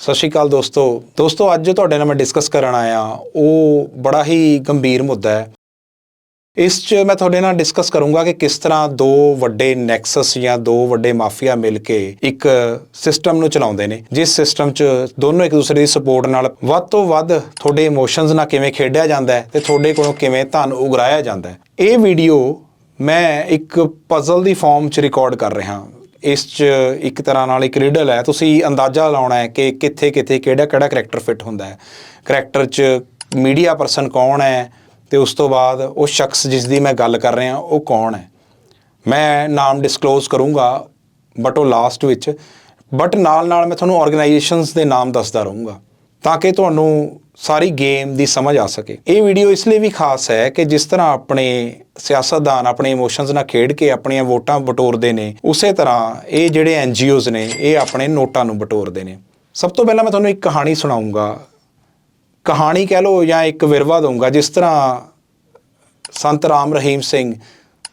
ਸਤਿ ਸ਼੍ਰੀ ਅਕਾਲ ਦੋਸਤੋ। ਦੋਸਤੋ, ਅੱਜ ਤੁਹਾਡੇ ਨਾਲ ਮੈਂ ਡਿਸਕਸ ਕਰਨ ਆਇਆ ਉਹ ਬੜਾ ਹੀ ਗੰਭੀਰ ਮੁੱਦਾ ਹੈ। ਇਸ 'ਚ ਮੈਂ ਤੁਹਾਡੇ ਨਾਲ ਡਿਸਕਸ ਕਰੂੰਗਾ ਕਿ ਕਿਸ ਤਰ੍ਹਾਂ ਦੋ ਵੱਡੇ ਨੈਕਸਸ ਜਾਂ ਦੋ ਵੱਡੇ ਮਾਫੀਆ ਮਿਲ ਕੇ ਇੱਕ ਸਿਸਟਮ ਨੂੰ ਚਲਾਉਂਦੇ ਨੇ। ਜਿਸ ਸਿਸਟਮ 'ਚ ਦੋਨੋਂ ਇੱਕ ਦੂਸਰੇ ਦੀ ਸਪੋਰਟ ਨਾਲ ਵੱਧ ਤੋਂ ਵੱਧ ਤੁਹਾਡੇ ਇਮੋਸ਼ਨਸ ਨਾਲ ਕਿਵੇਂ ਖੇਡਿਆ ਜਾਂਦਾ ਹੈ ਤੇ ਤੁਹਾਡੇ ਕੋਲੋਂ ਕਿਵੇਂ ਧਨ ਉਗਰਾਇਆ ਜਾਂਦਾ ਹੈ। ਇਹ ਵੀਡੀਓ ਮੈਂ ਇੱਕ ਪਜ਼ਲ ਦੀ ਫਾਰਮ 'ਚ ਰਿਕਾਰਡ ਕਰ ਰਿਹਾ ਇਸ 'ਚ ਇੱਕ ਤਰ੍ਹਾਂ ਨਾਲ ਇੱਕ ਰਿਡਲ ਹੈ। ਤੁਸੀਂ ਅੰਦਾਜ਼ਾ ਲਾਉਣਾ ਹੈ ਕਿ ਕਿੱਥੇ ਕਿੱਥੇ ਕਿਹੜਾ ਕਿਹੜਾ ਕਰੈਕਟਰ ਫਿੱਟ ਹੁੰਦਾ ਹੈ। ਕਰੈਕਟਰ 'ਚ ਮੀਡੀਆ ਪਰਸਨ ਕੌਣ ਹੈ ਤੇ ਉਸ ਤੋਂ ਬਾਅਦ ਉਹ ਸ਼ਖਸ ਜਿਸ ਦੀ ਮੈਂ ਗੱਲ ਕਰ ਰਿਹਾ, ਉਹ ਕੌਣ ਹੈ। ਮੈਂ ਨਾਮ ਡਿਸਕਲੋਜ਼ ਕਰੂੰਗਾ ਬਟ ਉਹ ਲਾਸਟ ਵਿੱਚ ਬਟ ਨਾਲ ਨਾਲ ਮੈਂ ਤੁਹਾਨੂੰ ਆਰਗੇਨਾਈਜੇਸ਼ਨਸ ਦੇ ਨਾਮ ਦੱਸਦਾ ਰਹੂੰਗਾ। ਤਾਂ ਕਿ ਤੁਹਾਨੂੰ ਸਾਰੀ ਗੇਮ ਦੀ ਸਮਝ ਆ ਸਕੇ। ਇਹ ਵੀਡੀਓ ਇਸ ਲਈ ਵੀ ਖਾਸ ਹੈ ਕਿ ਜਿਸ ਤਰ੍ਹਾਂ ਆਪਣੇ ਸਿਆਸਤਦਾਨ, ਆਪਣੇ ਇਮੋਸ਼ਨਸ ਨਾਲ ਖੇਡ ਕੇ ਆਪਣੀਆਂ ਵੋਟਾਂ ਬਟੋਰਦੇ ਨੇ, ਉਸੇ ਤਰ੍ਹਾਂ ਇਹ ਜਿਹੜੇ ਐਨਜੀਓਜ਼ ਨੇ, ਇਹ ਆਪਣੇ ਨੋਟਾਂ ਨੂੰ ਬਟੋਰਦੇ ਨੇ। ਸਭ ਤੋਂ ਪਹਿਲਾਂ ਮੈਂ ਤੁਹਾਨੂੰ ਇੱਕ ਕਹਾਣੀ ਸੁਣਾਉਂਗਾ। ਕਹਾਣੀ ਕਹਿ ਲਓ ਜਾਂ ਇੱਕ ਵਿਰਵਾ ਦਊਂਗਾ, ਜਿਸ ਤਰ੍ਹਾਂ ਸੰਤ ਰਾਮ ਰਹੀਮ ਸਿੰਘ,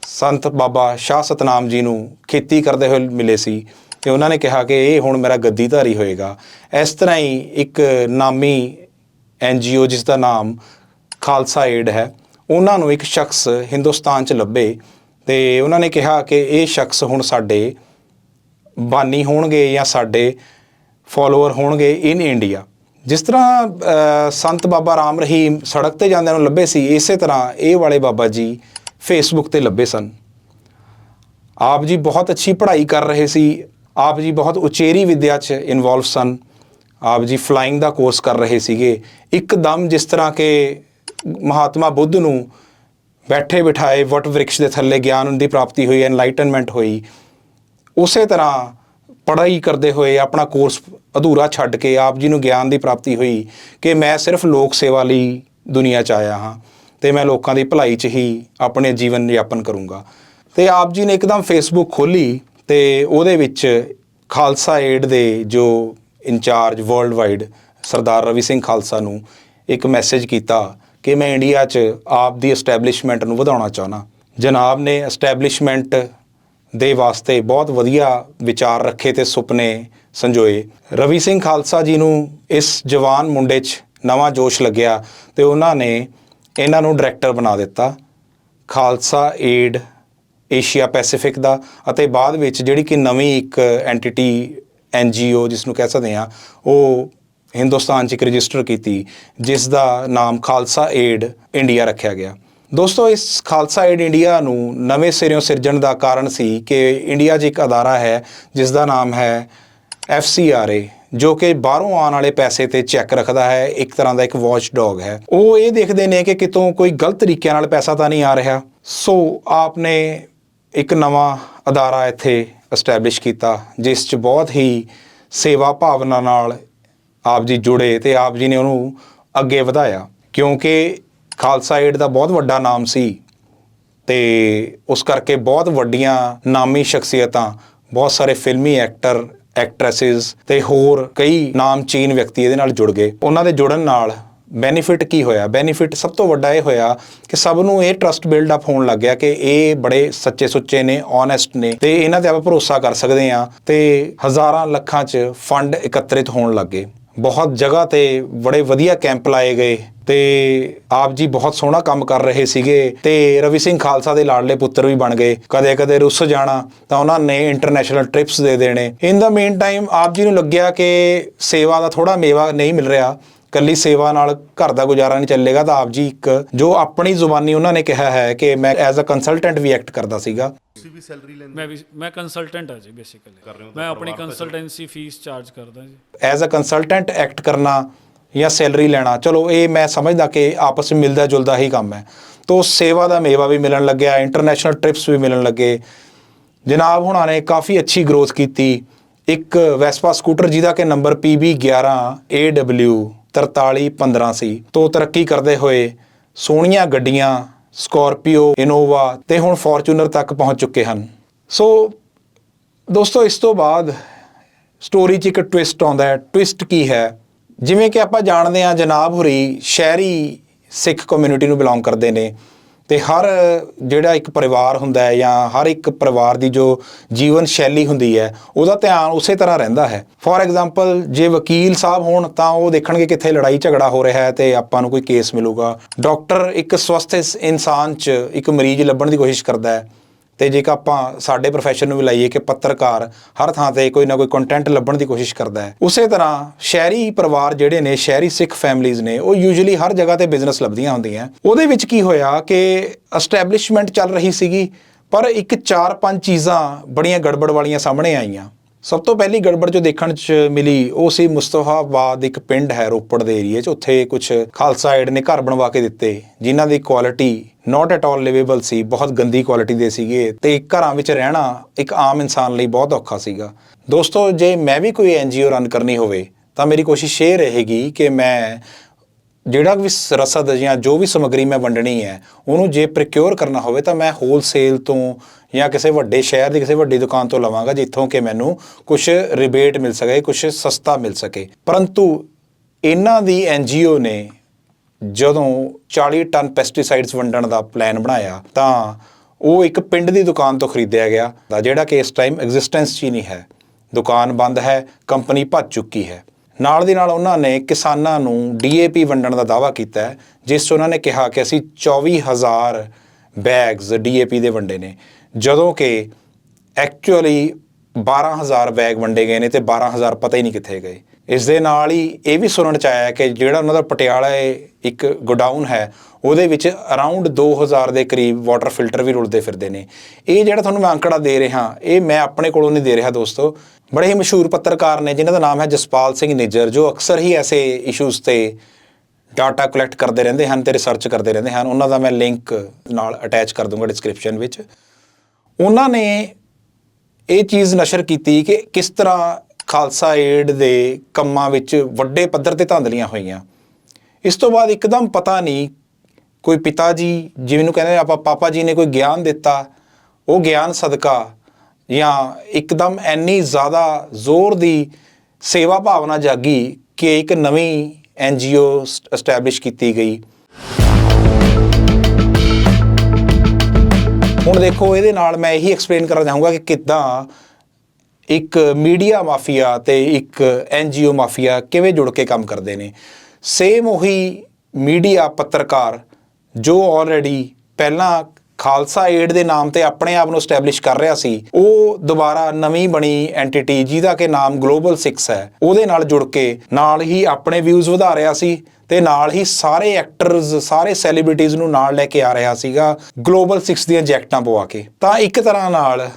ਸੰਤ ਬਾਬਾ ਸ਼ਾਹ ਸਤਨਾਮ ਜੀ ਨੂੰ ਖੇਤੀ ਕਰਦੇ ਹੋਏ ਮਿਲੇ ਸੀ। ਤੇ ਉਹਨਾਂ ਨੇ ਕਿਹਾ ਕਿ ਇਹ ਹੁਣ ਮੇਰਾ ਗੱਦੀਧਾਰੀ ਹੋਏਗਾ। ਇਸ ਤਰ੍ਹਾਂ ਹੀ ਇੱਕ ਨਾਮੀ ਐਨਜੀਓ ਜਿਸ ਦਾ ਨਾਮ ਖਾਲਸਾ ਏਡ ਹੈ, ਉਹਨਾਂ ਨੂੰ ਇੱਕ ਸ਼ਖਸ ਹਿੰਦੁਸਤਾਨ 'ਚ ਲੱਭੇ ਤੇ ਉਹਨਾਂ ਨੇ ਕਿਹਾ ਕਿ ਇਹ ਸ਼ਖਸ ਹੁਣ ਸਾਡੇ ਬਾਨੀ ਹੋਣਗੇ ਜਾਂ ਸਾਡੇ ਫਾਲੋਅਰ ਹੋਣਗੇ ਇਨ ਇੰਡੀਆ। ਜਿਸ ਤਰ੍ਹਾਂ ਸੰਤ ਬਾਬਾ ਰਾਮ ਰਹੀਮ ਸੜਕ ਤੇ ਜਾਂਦਿਆਂ ਨੂੰ ਲੱਭੇ ਸੀ, ਇਸੇ ਤਰ੍ਹਾਂ ਇਹ ਵਾਲੇ ਬਾਬਾ ਜੀ ਫੇਸਬੁੱਕ ਤੇ ਲੱਭੇ ਸਨ। ਆਪ ਜੀ ਬਹੁਤ ਅੱਛੀ ਪੜ੍ਹਾਈ ਕਰ ਰਹੇ ਸੀ ਆਪ ਜੀ ਬਹੁਤ ਉਚੇਰੀ ਵਿਦਿਆ 'ਚ ਇਨਵੋਲਵ ਸਨ। ਆਪ ਜੀ ਫਲਾਈਂਗ ਦਾ ਕੋਰਸ ਕਰ ਰਹੇ ਸੀਗੇ। ਇੱਕਦਮ ਜਿਸ ਤਰ੍ਹਾਂ ਕਿ ਮਹਾਤਮਾ ਬੁੱਧ ਨੂੰ ਬੈਠੇ ਬਿਠਾਏ ਵਟ ਵ੍ਰਿਕਸ਼ ਦੇ ਥੱਲੇ ਗਿਆਨ ਦੀ ਪ੍ਰਾਪਤੀ ਹੋਈ ਐਨਲਾਈਟਨਮੈਂਟ ਹੋਈ। ਉਸੇ ਤਰ੍ਹਾਂ ਪੜ੍ਹਾਈ ਕਰਦੇ ਹੋਏ ਆਪਣਾ ਕੋਰਸ ਅਧੂਰਾ ਛੱਡ ਕੇ ਆਪ ਜੀ ਨੂੰ ਗਿਆਨ ਦੀ ਪ੍ਰਾਪਤੀ ਹੋਈ ਕਿ ਮੈਂ ਸਿਰਫ ਲੋਕ ਸੇਵਾ ਲਈ ਦੁਨੀਆ 'ਚ ਆਇਆ ਹਾਂ ਤੇ ਮੈਂ ਲੋਕਾਂ ਦੀ ਭਲਾਈ 'ਚ ਹੀ ਆਪਣੇ ਜੀਵਨ ਯਾਪਨ ਕਰੂੰਗਾ। ਤੇ ਆਪ ਜੀ ਨੇ ਇੱਕਦਮ ਫੇਸਬੁੱਕ ਖੋਲੀ ਤੇ ਉਹਦੇ ਵਿੱਚ ਖਾਲਸਾ ਏਡ ਦੇ ਜੋ incharge world wide Sardar Ravi Singh Khalsa ਨੂੰ ਇੱਕ ਮੈਸੇਜ ਕੀਤਾ ਕਿ ਮੈਂ ਇੰਡੀਆ 'ਚ ਆਪ ਦੀ ਐਸਟੈਬਲਿਸ਼ਮੈਂਟ ਨੂੰ ਵਧਾਉਣਾ ਚਾਹੁੰਦਾ। ਜਨਾਬ ਨੇ ਐਸਟੈਬਲਿਸ਼ਮੈਂਟ ਦੇ ਵਾਸਤੇ ਬਹੁਤ ਵਧੀਆ ਵਿਚਾਰ ਰੱਖੇ ਤੇ ਸੁਪਨੇ ਸੰਜੋਏ। ਰਵੀ ਸਿੰਘ ਖਾਲਸਾ ਜੀ ਨੂੰ ਇਸ ਜਵਾਨ ਮੁੰਡੇ 'ਚ ਨਵਾਂ ਜੋਸ਼ ਲੱਗਿਆ ਤੇ ਉਹਨਾਂ ਨੇ ਇਹਨਾਂ ਨੂੰ ਡਾਇਰੈਕਟਰ ਬਣਾ ਦਿੱਤਾ। ਖਾਲਸਾ ਏਡ ਏਸ਼ੀਆ ਪੈਸੀਫਿਕ ਦਾ ਅਤੇ ਬਾਅਦ ਵਿੱਚ ਜਿਹੜੀ ਕਿ ਨਵੀਂ ਇੱਕ ਐਂਟੀਟੀ ਐਨਜੀਓ ਜਿਸ ਨੂੰ ਕਹਿ ਸਕਦੇ ਹਾਂ, ਉਹ ਹਿੰਦੁਸਤਾਨ 'ਚ ਇੱਕ ਰਜਿਸਟਰ ਕੀਤੀ, ਜਿਸ ਦਾ ਨਾਮ ਖਾਲਸਾ ਏਡ ਇੰਡੀਆ ਰੱਖਿਆ ਗਿਆ। ਦੋਸਤੋ, ਇਸ ਖਾਲਸਾ ਏਡ ਇੰਡੀਆ ਨੂੰ ਨਵੇਂ ਸਿਰਿਓਂ ਸਿਰਜਣ ਦਾ ਕਾਰਨ ਸੀ ਕਿ ਇੰਡੀਆ 'ਚ ਇੱਕ ਅਦਾਰਾ ਹੈ, ਜਿਸ ਦਾ ਨਾਮ ਹੈ FCRA ਜੋ ਕਿ ਬਾਹਰੋਂ ਆਉਣ ਵਾਲੇ ਪੈਸੇ ਤੇ ਚੈੱਕ ਰੱਖਦਾ ਹੈ, ਇੱਕ ਤਰ੍ਹਾਂ ਦਾ ਇੱਕ ਵਾਚ ਡੌਗ ਹੈ। ਉਹ ਇਹ ਦੇਖਦੇ ਨੇ ਕਿ ਕਿਤੋਂ ਕੋਈ ਗਲਤ ਤਰੀਕਿਆਂ ਨਾਲ ਪੈਸਾ ਤਾਂ ਨਹੀਂ ਆ ਰਿਹਾ। ਸੋ, ਆਪਨੇ ਇੱਕ ਨਵਾਂ ਅਦਾਰਾ ਇੱਥੇ ਐਸਟੈਬਲਿਸ਼ ਕੀਤਾ, ਜਿਸ 'ਚ ਬਹੁਤ ਹੀ ਸੇਵਾ ਭਾਵਨਾ ਨਾਲ ਆਪ ਜੀ ਜੁੜੇ ਤੇ ਆਪ ਜੀ ਨੇ ਉਹਨੂੰ ਅੱਗੇ ਵਧਾਇਆ। ਕਿਉਂਕਿ ਖਾਲਸਾ ਏਡ ਦਾ ਬਹੁਤ ਵੱਡਾ ਨਾਮ ਸੀ ਤੇ ਉਸ ਕਰਕੇ ਬਹੁਤ ਵੱਡੀਆਂ ਨਾਮੀ ਸ਼ਖਸੀਅਤਾਂ, ਬਹੁਤ ਸਾਰੇ ਫਿਲਮੀ ਐਕਟਰ ਐਕਟ੍ਰੈਸਸ ਤੇ ਹੋਰ ਕਈ ਨਾਮਚੀਨ ਵਿਅਕਤੀ ਇਹਦੇ ਨਾਲ ਜੁੜ ਗਏ। ਉਹਨਾਂ ਦੇ ਜੁੜਨ ਨਾਲ ਬੈਨੀਫਿਟ ਕੀ ਹੋਇਆ? ਬੈਨੀਫਿਟ ਸਭ ਤੋਂ ਵੱਡਾ ਇਹ ਹੋਇਆ ਕਿ ਸਭ ਨੂੰ ਇਹ ਟਰਸਟ ਬਿਲਡ ਅਪ ਹੋਣ ਲੱਗ ਗਿਆ ਕਿ ਇਹ ਬੜੇ ਸੱਚੇ ਸੁੱਚੇ ਨੇ ਓਨੈਸਟ ਨੇ ਤੇ ਇਹਨਾਂ ਤੇ ਆਪਾਂ ਭਰੋਸਾ ਕਰ ਸਕਦੇ ਹਾਂ ਤੇ ਹਜ਼ਾਰਾਂ ਲੱਖਾਂ 'ਚ ਫੰਡ ਇਕੱਤਰਿਤ ਹੋਣ ਲੱਗੇ ਬਹੁਤ ਜਗ੍ਹਾ ਤੇ ਬੜੇ ਵਧੀਆ ਕੈਂਪ ਲਾਏ ਗਏ ਤੇ ਆਪ ਜੀ ਬਹੁਤ ਸੋਹਣਾ ਕੰਮ ਕਰ ਰਹੇ ਸੀਗੇ ਤੇ ਰਵੀ ਸਿੰਘ ਖਾਲਸਾ ਦੇ ਲਾਡਲੇ ਪੁੱਤਰ ਵੀ ਬਣ ਗਏ। ਕਦੇ ਕਦੇ ਰੁੱਸ ਜਾਣਾ ਤਾਂ ਉਹਨਾਂ ਨੇ ਇੰਟਰਨੈਸ਼ਨਲ ਟ੍ਰਿਪਸ ਦੇ ਦੇਣੇ। ਇਨ ਦਾ ਮੇਨ ਟਾਈਮ ਆਪ ਜੀ ਨੂੰ ਲੱਗਿਆ ਕਿ ਸੇਵਾ ਦਾ ਥੋੜਾ ਮੇਵਾ ਨਹੀਂ ਮਿਲ ਰਿਹਾ। ਕੱਲੀ ਸੇਵਾ ਨਾਲ ਘਰ ਦਾ ਗੁਜ਼ਾਰਾ ਨਹੀਂ ਚੱਲੇਗਾ ਤਾਂ ਆਪ ਜੀ ਇੱਕ ਜੋ ਆਪਣੀ ਜ਼ੁਬਾਨੀ ਉਹਨਾਂ ਨੇ ਕਿਹਾ ਹੈ ਕਿ ਮੈਂ ਐਜ਼ ਅ ਕੰਸਲਟੈਂਟ ਵੀ ਐਕਟ ਕਰਦਾ ਸੀਗਾ। ਤੁਸੀਂ ਵੀ ਸੈਲਰੀ ਲੈਂਦੇ ਮੈਂ ਵੀ ਮੈਂ ਕੰਸਲਟੈਂਟ ਹਾਂ ਜੀ ਬੇਸਿਕਲੀ ਮੈਂ ਆਪਣੀ ਕੰਸਲਟੈਂਸੀ ਫੀਸ ਚਾਰਜ ਕਰਦਾ ਜੀ। ਐਜ਼ ਅ ਕੰਸਲਟੈਂਟ ਐਕਟ ਕਰਨਾ ਜਾਂ ਸੈਲਰੀ ਲੈਣਾ ਚਲੋ ਇਹ ਮੈਂ ਸਮਝਦਾ ਕਿ ਆਪਸ ਵਿੱਚ ਮਿਲਦਾ ਜੁਲਦਾ ਹੀ ਕੰਮ ਹੈ। ਤੋ ਸੇਵਾ ਦਾ ਮੇਵਾ ਵੀ ਮਿਲਣ ਲੱਗਿਆ ਇੰਟਰਨੈਸ਼ਨਲ ਟ੍ਰਿਪਸ ਵੀ ਮਿਲਣ ਲੱਗੇ। ਜਨਾਬ ਹੁਣਾਂ ਨੇ ਕਾਫੀ ਅੱਛੀ ਗਰੋਥ ਕੀਤੀ। ਇੱਕ ਵੈਸਪਾ ਸਕੂਟਰ ਜਿਹਦਾ ਕਿ ਨੰਬਰ PB11 AW 4315 ਸੀ। ਤੋਂ ਤਰੱਕੀ ਕਰਦੇ ਹੋਏ ਸੋਹਣੀਆਂ ਗੱਡੀਆਂ, ਸਕੋਰਪੀਓ, ਇਨੋਵਾ ਤੇ ਹੁਣ ਫੋਰਚੂਨਰ ਤੱਕ ਪਹੁੰਚ ਚੁੱਕੇ ਹਨ। ਸੋ ਦੋਸਤੋ, ਇਸ ਤੋਂ ਬਾਅਦ ਸਟੋਰੀ 'ਚ ਇੱਕ ਟਵਿਸਟ ਆਉਂਦਾ ਹੈ। ਟਵਿਸਟ ਕੀ ਹੈ? ਜਿਵੇਂ ਕਿ ਆਪਾਂ ਜਾਣਦੇ ਹਾਂ ਜਨਾਬ ਹੁਰੀ ਸ਼ਹਿਰੀ ਸਿੱਖ ਕਮਿਊਨਿਟੀ ਨੂੰ ਬਿਲੋਂਗ ਕਰਦੇ ਨੇ। ਤੇ ਹਰ ਜਿਹੜਾ ਇੱਕ ਪਰਿਵਾਰ ਹੁੰਦਾ ਹੈ ਜਾਂ ਹਰ ਇੱਕ ਪਰਿਵਾਰ ਦੀ ਜੋ ਜੀਵਨ ਸ਼ੈਲੀ ਹੁੰਦੀ ਹੈ, ਉਹਦਾ ਧਿਆਨ ਉਸੇ ਤਰ੍ਹਾਂ ਰਹਿੰਦਾ ਹੈ। ਫੋਰ ਐਗਜ਼ਾਮਪਲ ਜੇ ਵਕੀਲ ਸਾਹਿਬ ਹੋਣ ਤਾਂ ਉਹ ਦੇਖਣਗੇ ਕਿੱਥੇ ਲੜਾਈ ਝਗੜਾ ਹੋ ਰਿਹਾ ਹੈ ਤੇ ਆਪਾਂ ਨੂੰ ਕੋਈ ਕੇਸ ਮਿਲੂਗਾ। ਡਾਕਟਰ ਇੱਕ ਸਵਸਥ ਇਨਸਾਨ 'ਚ ਇੱਕ ਮਰੀਜ਼ ਲੱਭਣ ਦੀ ਕੋਸ਼ਿਸ਼ ਕਰਦਾ ਹੈ। ਤੇ ਜੇਕਰ ਆਪਾਂ ਸਾਡੇ profession ਨੂੰ ਵੀ ਲਾਈਏ ਕਿ ਪੱਤਰਕਾਰ ਹਰ ਥਾਂ ਤੇ ਕੋਈ ਨਾ ਕੋਈ ਕੰਟੈਂਟ ਲੱਭਣ ਦੀ ਕੋਸ਼ਿਸ਼ ਕਰਦਾ ਹੈ, ਉਸੇ ਤਰ੍ਹਾਂ ਸ਼ਹਿਰੀ ਪਰਿਵਾਰ ਜਿਹੜੇ ਨੇ, ਸ਼ਹਿਰੀ ਸਿੱਖ ਫੈਮਲੀਆਂ ਨੇ, ਉਹ ਯੂਜੂਲੀ ਹਰ ਜਗ੍ਹਾ ਤੇ ਬਿਜ਼ਨਸ ਲੱਭਦੀਆਂ ਹੁੰਦੀਆਂ ਉਹਦੇ ਵਿੱਚ ਕੀ ਹੋਇਆ ਕਿ ਐਸਟੈਬਲਿਸ਼ਮੈਂਟ ਚੱਲ ਰਹੀ ਸੀਗੀ, ਪਰ ਇੱਕ ਚਾਰ ਪੰਜ ਚੀਜ਼ਾਂ ਬੜੀਆਂ ਗੜਬੜ ਵਾਲੀਆਂ ਸਾਹਮਣੇ ਆਈਆਂ। ਸਭ ਤੋਂ ਪਹਿਲੀ ਗੜਬੜ ਜੋ ਦੇਖਣ 'ਚ ਮਿਲੀ, ਉਹ ਸੀ ਮੁਸਤਫਾਬਾਦ ਇੱਕ ਪਿੰਡ ਹੈ ਰੋਪੜ ਦੇ ਏਰੀਏ 'ਚ, ਉੱਥੇ ਕੁਝ ਖਾਲਸਾ ਏਡ ਨੇ ਘਰ ਬਣਵਾ ਕੇ ਦਿੱਤੇ, ਜਿਨ੍ਹਾਂ ਦੀ quality not at all livable ਸੀ, ਬਹੁਤ ਗੰਦੀ ਕੁਆਲਿਟੀ ਦੇ ਸੀਗੇ ਤੇ ਘਰਾਂ ਵਿੱਚ ਰਹਿਣਾ ਇੱਕ ਆਮ ਇਨਸਾਨ ਲਈ ਬਹੁਤ ਔਖਾ ਸੀਗਾ। ਦੋਸਤੋ, ਜੇ ਮੈਂ ਵੀ ਕੋਈ ਐਨਜੀਓ ਰਨ ਕਰਨੀ ਹੋਵੇ, ਤਾਂ ਮੇਰੀ ਕੋਸ਼ਿਸ਼ ਇਹ ਰਹੇਗੀ ਕਿ ਮੈਂ ਜਿਹੜਾ ਵੀ ਸ- ਰਸਦ ਜਾਂ ਜੋ ਵੀ ਸਮੱਗਰੀ ਮੈਂ ਵੰਡਣੀ ਹੈ, ਉਹਨੂੰ ਜੇ ਪ੍ਰੋਕਿਉਰ ਕਰਨਾ ਹੋਵੇ, ਤਾਂ ਮੈਂ ਹੋਲਸੇਲ ਤੋਂ ਜਾਂ ਕਿਸੇ ਵੱਡੇ ਸ਼ਹਿਰ ਦੀ ਕਿਸੇ ਵੱਡੀ ਦੁਕਾਨ ਤੋਂ ਲਵਾਂਗਾ ਜਿੱਥੋਂ ਕਿ ਮੈਨੂੰ ਕੁਝ ਰਿਬੇਟ ਮਿਲ ਸਕੇ ਕੁਝ ਸਸਤਾ ਮਿਲ ਸਕੇ। ਪਰੰਤੂ ਇਹਨਾਂ ਦੀ ਐਨਜੀਓ ਨੇ ਜਦੋਂ 40 ਟਨ ਪੈਸਟੀਸਾਈਡਸ ਵੰਡਣ ਦਾ ਪਲਾਨ ਬਣਾਇਆ, ਤਾਂ ਉਹ ਇੱਕ ਪਿੰਡ ਦੀ ਦੁਕਾਨ ਤੋਂ ਖਰੀਦਿਆ ਗਿਆ, ਤਾਂ ਜਿਹੜਾ ਕਿ ਇਸ ਟਾਈਮ ਐਗਜ਼ਿਸਟੈਂਸ 'ਚ ਹੀ ਨਹੀਂ ਹੈ। ਦੁਕਾਨ ਬੰਦ ਹੈ ਕੰਪਨੀ ਭੱਜ ਚੁੱਕੀ ਹੈ। ਨਾਲ ਦੀ ਨਾਲ ਉਹਨਾਂ ਨੇ ਕਿਸਾਨਾਂ ਨੂੰ ਡੀਏਪੀ ਵੰਡਣ ਦਾ ਦਾਅਵਾ ਕੀਤਾ ਜਿਸ 'ਚ ਉਹਨਾਂ ਨੇ ਕਿਹਾ ਕਿ ਅਸੀਂ 24000 ਬੈਗਸ ਡੀਏਪੀ ਦੇ ਵੰਡੇ ਨੇ। ਜਦੋਂ ਕਿ ਐਕਚੁਅਲੀ 12000 ਬੈਗ ਵੰਡੇ ਗਏ ਨੇ ਤੇ 12000 ਪਤਾ ਹੀ ਨਹੀਂ ਕਿੱਥੇ ਗਏ। ਇਸ ਦੇ ਨਾਲ ਹੀ ਇਹ ਵੀ ਸੁਣਨ ਚ ਆਇਆ ਕਿ ਜਿਹੜਾ ਉਹਨਾਂ ਦਾ ਪਟਿਆਲਾ ਇੱਕ ਗੋਡਾਊਨ ਹੈ, ਉਹਦੇ ਵਿੱਚ ਅਰਾਊਂਡ 2000 ਦੇ ਕਰੀਬ ਵਾਟਰ ਫਿਲਟਰ ਵੀ ਰੁਲਦੇ ਫਿਰਦੇ ਨੇ। ਇਹ ਜਿਹੜਾ ਤੁਹਾਨੂੰ ਮੈਂ ਅੰਕੜਾ ਦੇ ਰਿਹਾ, ਇਹ ਮੈਂ ਆਪਣੇ ਕੋਲੋਂ ਨਹੀਂ ਦੇ ਰਿਹਾ ਦੋਸਤੋ। ਬੜੇ ਹੀ ਮਸ਼ਹੂਰ ਪੱਤਰਕਾਰ ਨੇ, ਜਿਨ੍ਹਾਂ ਦਾ ਨਾਮ ਹੈ ਜਸਪਾਲ ਸਿੰਘ ਨਿੱਜਰ, ਜੋ ਅਕਸਰ ਹੀ ਐਸੇ ਇਸ਼ੂਜ਼ ਤੇ ਡਾਟਾ ਕਲੈਕਟ ਕਰਦੇ ਰਹਿੰਦੇ ਹਨ ਤੇ ਰਿਸਰਚ ਕਰਦੇ ਰਹਿੰਦੇ ਹਨ। ਉਹਨਾਂ ਦਾ ਮੈਂ ਲਿੰਕ ਨਾਲ ਅਟੈਚ ਕਰ ਦੂੰਗਾ ਡਿਸਕ੍ਰਿਪਸ਼ਨ ਵਿੱਚ। ਉਹਨਾਂ ਨੇ ਇਹ ਚੀਜ਼ ਨਸ਼ਰ ਕੀਤੀ ਕਿ ਕਿਸ ਤਰ੍ਹਾਂ ਖਾਲਸਾ ਏਡ ਦੇ ਕੰਮਾਂ ਵਿੱਚ ਵੱਡੇ ਪੱਧਰ ਤੇ ਧਾਂਦਲੀਆਂ ਹੋਈਆਂ। ਇਸ ਤੋਂ ਬਾਅਦ ਇੱਕਦਮ ਪਤਾ ਨਹੀਂ ਕੋਈ ਪਿਤਾ ਜੀ ਜਿਵੇਂ ਨੂੰ ਕਹਿੰਦੇ ਆਪਾਂ, ਪਾਪਾ ਜੀ ਨੇ ਕੋਈ ਗਿਆਨ ਦਿੱਤਾ, ਉਹ ਗਿਆਨ ਸਦਕਾ ਜਾਂ ਇੱਕਦਮ ਐਨੀ ਜ਼ਿਆਦਾ ਜ਼ੋਰ ਦੀ ਸੇਵਾ ਭਾਵਨਾ ਜਾਗੀ ਕਿ ਇੱਕ ਨਵੀਂ ਐਨਜੀਓ ਐਸਟੈਬਲਿਸ਼ ਕੀਤੀ ਗਈ। ਹੁਣ ਦੇਖੋ, ਇਹਦੇ ਨਾਲ ਮੈਂ ਇਹੀ ਐਕਸਪਲੇਨ ਕਰਨਾ ਚਾਹੂੰਗਾ ਕਿ ਕਿੱਦਾਂ ਇੱਕ ਮੀਡੀਆ ਮਾਫੀਆ ਤੇ ਇੱਕ ਐਨਜੀਓ ਮਾਫੀਆ ਕਿਵੇਂ ਜੁੜ ਕੇ ਕੰਮ ਕਰਦੇ ਨੇ। ਸੇਮ ਉਹੀ ਮੀਡੀਆ ਪੱਤਰਕਾਰ ਜੋ ਆਲਰੇਡੀ ਪਹਿਲਾਂ ਖਾਲਸਾ ਏਡ ਦੇ ਨਾਮ ਤੇ ਆਪਣੇ ਆਪ ਨੂੰ ਸਟੈਬਲਿਸ਼ ਕਰ ਰਿਹਾ ਸੀ, ਉਹ ਦੁਬਾਰਾ ਨਵੀਂ ਬਣੀ ਐਂਟੀਟੀ ਜਿਹਦਾ ਕਿ ਨਾਮ ਗਲੋਬਲ 6 ਹੈ, ਉਹਦੇ ਨਾਲ ਜੁੜ ਕੇ ਨਾਲ ਹੀ ਆਪਣੇ ਵਿਊਜ਼ ਵਧਾ ਰਿਹਾ ਸੀ। ਤੇ ਨਾਲ ਹੀ ਸਾਰੇ ਐਕਟਰਸ ਸਾਰੇ ਸੈਲੀਬ੍ਰਿਟੀਜ਼ ਨੂੰ ਨਾਲ ਲੈ ਕੇ ਆ ਰਿਹਾ ਸੀਗਾ ਗਲੋਬਲ 6 ਦੀਆਂ ਜੈਕਟਾਂ ਪਵਾ ਕੇ। ਤਾਂ ਇੱਕ ਤਰ੍ਹਾਂ ਨਾਲ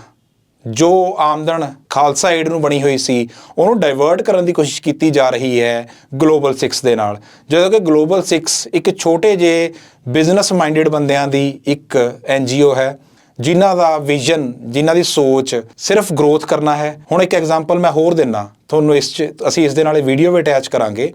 ਜੋ ਆਮਦਨ ਖਾਲਸਾ ਏਡ ਨੂੰ ਬਣੀ ਹੋਈ ਸੀ, ਉਹਨੂੰ ਡਾਇਵਰਟ ਕਰਨ ਦੀ ਕੋਸ਼ਿਸ਼ ਕੀਤੀ ਜਾ ਰਹੀ ਹੈ ਗਲੋਬਲ 6 ਦੇ ਨਾਲ। ਜਦੋਂ ਕਿ ਗਲੋਬਲ 6 ਇੱਕ ਛੋਟੇ ਜਿਹੇ ਬਿਜ਼ਨਸ ਮਾਈਂਡਡ ਬੰਦਿਆਂ ਦੀ ਇੱਕ ਐਨਜੀਓ ਹੈ, ਜਿਨ੍ਹਾਂ ਦਾ ਵਿਜ਼ਨ ਜਿਨ੍ਹਾਂ ਦੀ ਸੋਚ ਸਿਰਫ ਗਰੋਥ ਕਰਨਾ ਹੈ। ਹੁਣ ਇੱਕ ਐਗਜ਼ਾਮਪਲ ਮੈਂ ਹੋਰ ਦਿੰਨਾ ਤੁਹਾਨੂੰ ਇਸ 'ਚ, ਅਸੀਂ ਇਸ ਦੇ ਨਾਲ ਵੀਡੀਓ ਵੀ ਅਟੈਚ ਕਰਾਂਗੇ।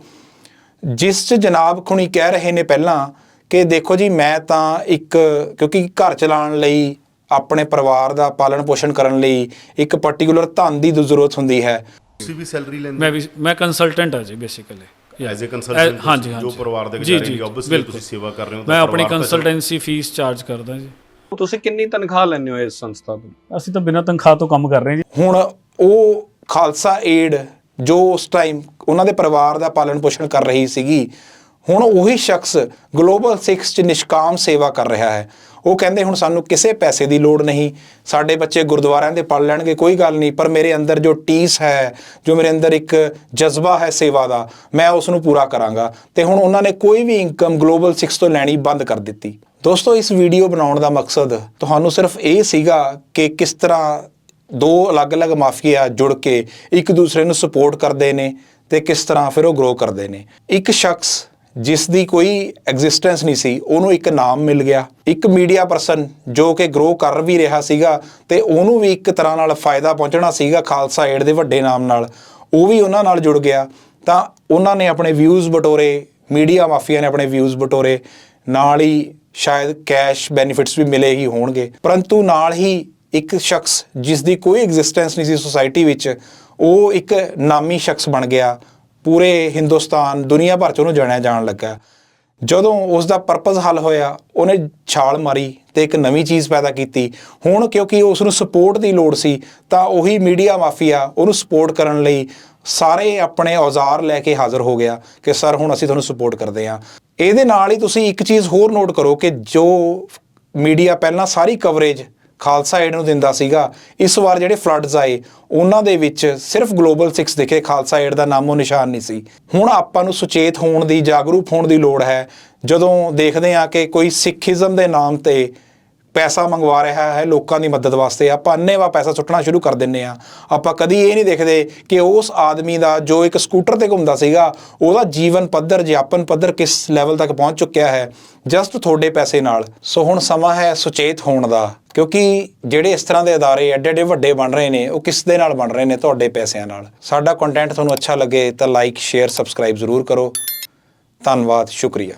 ਜਿਸ 'ਚ ਜਨਾਬ ਖੁਣੀ ਕਹਿ ਰਹੇ ਨੇ ਪਹਿਲਾਂ ਕਿ ਦੇਖੋ ਜੀ ਮੈਂ ਤਾਂ ਇੱਕ ਕਿਉਂਕਿ ਘਰ ਚਲਾਉਣ ਲਈ ਆਪਣੇ ਪਰਿਵਾਰ ਦਾ ਪਾਲਣ ਪੋਸ਼ਣ ਕਰਨ ਲਈ ਇੱਕ ਪਾਰਟਿਕੂਲਰ ਧਨ ਦੀ ਜ਼ਰੂਰਤ ਹੁੰਦੀ ਹੈ। ਤੁਸੀਂ ਵੀ ਸੈਲਰੀ ਲੈਂਦੇ ਮੈਂ ਵੀ ਮੈਂ ਕੰਸਲਟੈਂਟ ਹਾਂ ਜੀ ਬੇਸਿਕਲੀ ਐਜ਼ ਅ ਕੰਸਲਟੈਂਟ ਹਾਂਜੀ ਹਾਂਜੀ ਜੋ ਪਰਿਵਾਰ ਦੇ ਗੁਜ਼ਾਰੇ ਆਬਵੀਅਸਲੀ। ਤੁਸੀਂ ਸੇਵਾ ਕਰ ਰਹੇ ਹੋ ਮੈਂ ਆਪਣੀ ਕੰਸਲਟੈਂਸੀ ਫੀਸ ਚਾਰਜ ਕਰਦਾ ਜੀ। ਤੁਸੀਂ ਕਿੰਨੀ ਤਨਖਾਹ ਲੈਂਦੇ ਹੋ ਇਸ ਸੰਸਥਾ ਤੋਂ? ਅਸੀਂ ਤਾਂ ਬਿਨਾਂ ਤਨਖਾਹ ਤੋਂ ਕੰਮ ਕਰ ਰਹੇ ਹਾਂ ਜੀ। ਹੁਣ ਉਹ ਖਾਲਸਾ ਏਡ ਜੋ ਉਸ ਟਾਈਮ ਉਹਨਾਂ ਦੇ ਪਰਿਵਾਰ ਦਾ ਪਾਲਣ ਪੋਸ਼ਣ ਕਰ ਰਹੀ ਸੀਗੀ, ਹੁਣ ਉਹੀ ਸ਼ਖਸ ਗਲੋਬਲ 6 ਚ ਨਿਸ਼ਕਾਮ ਸੇਵਾ ਕਰ ਰਿਹਾ ਹੈ। ਉਹ ਕਹਿੰਦੇ ਹੁਣ ਸਾਨੂੰ ਕਿਸੇ ਪੈਸੇ ਦੀ ਲੋੜ ਨਹੀਂ, ਸਾਡੇ ਬੱਚੇ ਗੁਰਦੁਆਰਿਆਂ ਦੇ ਪੜ ਲੈਣਗੇ, ਕੋਈ ਗੱਲ ਨਹੀਂ, ਪਰ ਮੇਰੇ ਅੰਦਰ ਜੋ ਟੀਸ ਹੈ, ਜੋ ਮੇਰੇ ਅੰਦਰ ਇੱਕ ਜਜ਼ਬਾ ਹੈ ਸੇਵਾ ਦਾ, ਮੈਂ ਉਸ ਨੂੰ ਪੂਰਾ ਕਰਾਂਗਾ। ਤੇ ਹੁਣ ਉਹਨਾਂ ਨੇ ਕੋਈ ਵੀ ਇਨਕਮ ਗਲੋਬਲ 6 ਤੋਂ ਲੈਣੀ ਬੰਦ ਕਰ ਦਿੱਤੀ। ਦੋਸਤੋ, ਇਸ ਵੀਡੀਓ ਬਣਾਉਣ ਦਾ ਮਕਸਦ ਤੁਹਾਨੂੰ ਸਿਰਫ ਇਹ ਸੀਗਾ ਕਿ ਕਿਸ ਤਰ੍ਹਾਂ ਦੋ ਅਲੱਗ-ਅਲੱਗ ਮਾਫੀਆ ਜੁੜ ਕੇ ਇੱਕ ਦੂਸਰੇ ਨੂੰ ਸਪੋਰਟ ਕਰਦੇ ਨੇ ਤੇ ਕਿਸ ਤਰ੍ਹਾਂ ਫਿਰ ਉਹ ਗਰੋ ਕਰਦੇ ਨੇ। ਇੱਕ ਸ਼ਖਸ ਜਿਸ ਦੀ ਕੋਈ ਐਗਜ਼ਿਸਟੈਂਸ ਨਹੀਂ ਸੀ, ਉਹਨੂੰ ਇੱਕ ਨਾਮ ਮਿਲ ਗਿਆ। ਇੱਕ ਮੀਡੀਆ ਪਰਸਨ ਜੋ ਕਿ ਗਰੋ ਕਰ ਵੀ ਰਿਹਾ ਸੀਗਾ ਤੇ ਉਹਨੂੰ ਵੀ ਇੱਕ ਤਰ੍ਹਾਂ ਨਾਲ ਫਾਇਦਾ ਪਹੁੰਚਣਾ ਸੀਗਾ ਖਾਲਸਾ ਏਡ ਦੇ ਵੱਡੇ ਨਾਮ ਨਾਲ। ਉਹ ਵੀ ਉਹਨਾਂ ਨਾਲ ਜੁੜ ਗਿਆ। ਤਾਂ ਉਹਨਾਂ ਨੇ ਆਪਣੇ ਵਿਊਜ਼ ਬਟੋਰੇ ਮੀਡੀਆ ਮਾਫੀਆ ਨੇ ਆਪਣੇ ਵਿਊਜ਼ ਬਟੋਰੇ। ਨਾਲ ਹੀ ਸ਼ਾਇਦ ਕੈਸ਼ ਬੈਨੀਫਿਟਸ ਵੀ ਮਿਲੇ ਹੀ ਹੋਣਗੇ। ਪਰੰਤੂ ਨਾਲ ਹੀ ਇੱਕ ਸ਼ਖਸ ਜਿਸ ਦੀ ਕੋਈ ਐਗਜ਼ਿਸਟੈਂਸ ਨਹੀਂ ਸੀ ਸੋਸਾਇਟੀ ਵਿੱਚ, ਉਹ ਇੱਕ ਨਾਮੀ ਸ਼ਖਸ ਬਣ ਗਿਆ। ਪੂਰੇ ਹਿੰਦੁਸਤਾਨ, ਦੁਨੀਆ ਭਰ ਚ ਉਹਨੂੰ ਜਾਣਿਆ ਜਾਣ ਲੱਗਾ। ਜਦੋਂ ਉਸ ਦਾ ਪਰਪਸ ਹੱਲ ਹੋਇਆ, ਉਹਨੇ ਛਾਲ ਮਾਰੀ ਤੇ ਇੱਕ ਨਵੀਂ ਚੀਜ਼ ਪੈਦਾ ਕੀਤੀ। ਹੁਣ ਕਿਉਂਕਿ ਉਸ ਨੂੰ ਸਪੋਰਟ ਦੀ ਲੋੜ ਸੀ, ਤਾਂ ਉਹੀ ਮੀਡੀਆ ਮਾਫੀਆ ਉਹਨੂੰ ਸਪੋਰਟ ਕਰਨ ਲਈ ਸਾਰੇ ਆਪਣੇ ਔਜ਼ਾਰ ਲੈ ਕੇ ਹਾਜ਼ਰ ਹੋ ਗਿਆ ਕਿ, ਸਰ, ਹੁਣ ਅਸੀਂ ਤੁਹਾਨੂੰ ਸਪੋਰਟ ਕਰਦੇ ਹਾਂ। ਇਹਦੇ ਨਾਲ ਹੀ ਤੁਸੀਂ ਇੱਕ ਚੀਜ਼ ਹੋਰ ਨੋਟ ਕਰੋ ਕਿ ਜੋ ਮੀਡੀਆ ਪਹਿਲਾਂ ਸਾਰੀ ਕਵਰੇਜ ਖਾਲਸਾ ਏਡ ਨੂੰ ਦਿੰਦਾ ਸੀਗਾ। ਇਸ ਵਾਰ ਜਿਹੜੇ ਫਲੱਡਸ ਆਏ, ਉਹਨਾਂ ਦੇ ਵਿੱਚ ਸਿਰਫ ਗਲੋਬਲ 6 ਦਿਖੇ, ਖਾਲਸਾ ਏਡ ਦਾ ਨਾਮੋ ਨਿਸ਼ਾਨ ਨਹੀਂ ਸੀ। ਹੁਣ ਆਪਾਂ ਨੂੰ ਸੁਚੇਤ ਹੋਣ ਦੀ, ਜਾਗਰੂਕ ਹੋਣ ਦੀ ਲੋੜ ਹੈ। ਜਦੋਂ ਦੇਖਦੇ ਹਾਂ ਕਿ ਕੋਈ ਸਿੱਖੀਜ਼ਮ ਦੇ ਨਾਮ ਤੇ ਪੈਸਾ ਮੰਗਵਾ ਰਿਹਾ ਹੈ, ਲੋਕਾਂ ਦੀ ਮਦਦ ਵਾਸਤੇ। ਆਪਾਂ ਅੰਨੇਵਾ ਪੈਸਾ ਸੁੱਟਣਾ ਸ਼ੁਰੂ ਕਰ ਦਿੰਨੇ ਆ। ਆਪਾਂ ਕਦੀ ਇਹ ਨਹੀਂ ਦੇਖਦੇ ਕਿ ਉਸ ਆਦਮੀ ਦਾ ਜੋ ਇੱਕ ਸਕੂਟਰ ਤੇ ਘੁੰਮਦਾ ਸੀਗਾ, ਉਹਦਾ ਜੀਵਨ ਪੱਧਰ, ਜਿਆਪਨ ਪੱਧਰ ਕਿਸ ਲੈਵਲ ਤੱਕ ਪਹੁੰਚ ਚੁੱਕਿਆ ਹੈ? ਜਸਟ ਤੁਹਾਡੇ ਪੈਸੇ ਨਾਲ। ਸੋ ਹੁਣ ਸਮਾਂ ਹੈ ਸੁਚੇਤ ਹੋਣ ਦਾ। ਕਿਉਂਕਿ ਜਿਹੜੇ ਇਸ ਤਰ੍ਹਾਂ ਦੇ ਅਦਾਰੇ ਐਡੇ ਐਡੇ ਵੱਡੇ ਬਣ ਰਹੇ ਨੇ, ਉਹ ਕਿਸ ਦੇ ਨਾਲ ਬਣ ਰਹੇ ਨੇ? ਤੁਹਾਡੇ ਪੈਸਿਆਂ ਨਾਲ। ਸਾਡਾ ਕੰਟੈਂਟ ਤੁਹਾਨੂੰ ਅੱਛਾ ਲੱਗੇ ਤਾਂ ਲਾਈਕ ਸ਼ੇਅਰ ਸਬਸਕ੍ਰਾਈਬ ਜ਼ਰੂਰ ਕਰੋ। ਧੰਨਵਾਦ, ਸ਼ੁਕਰੀਆ।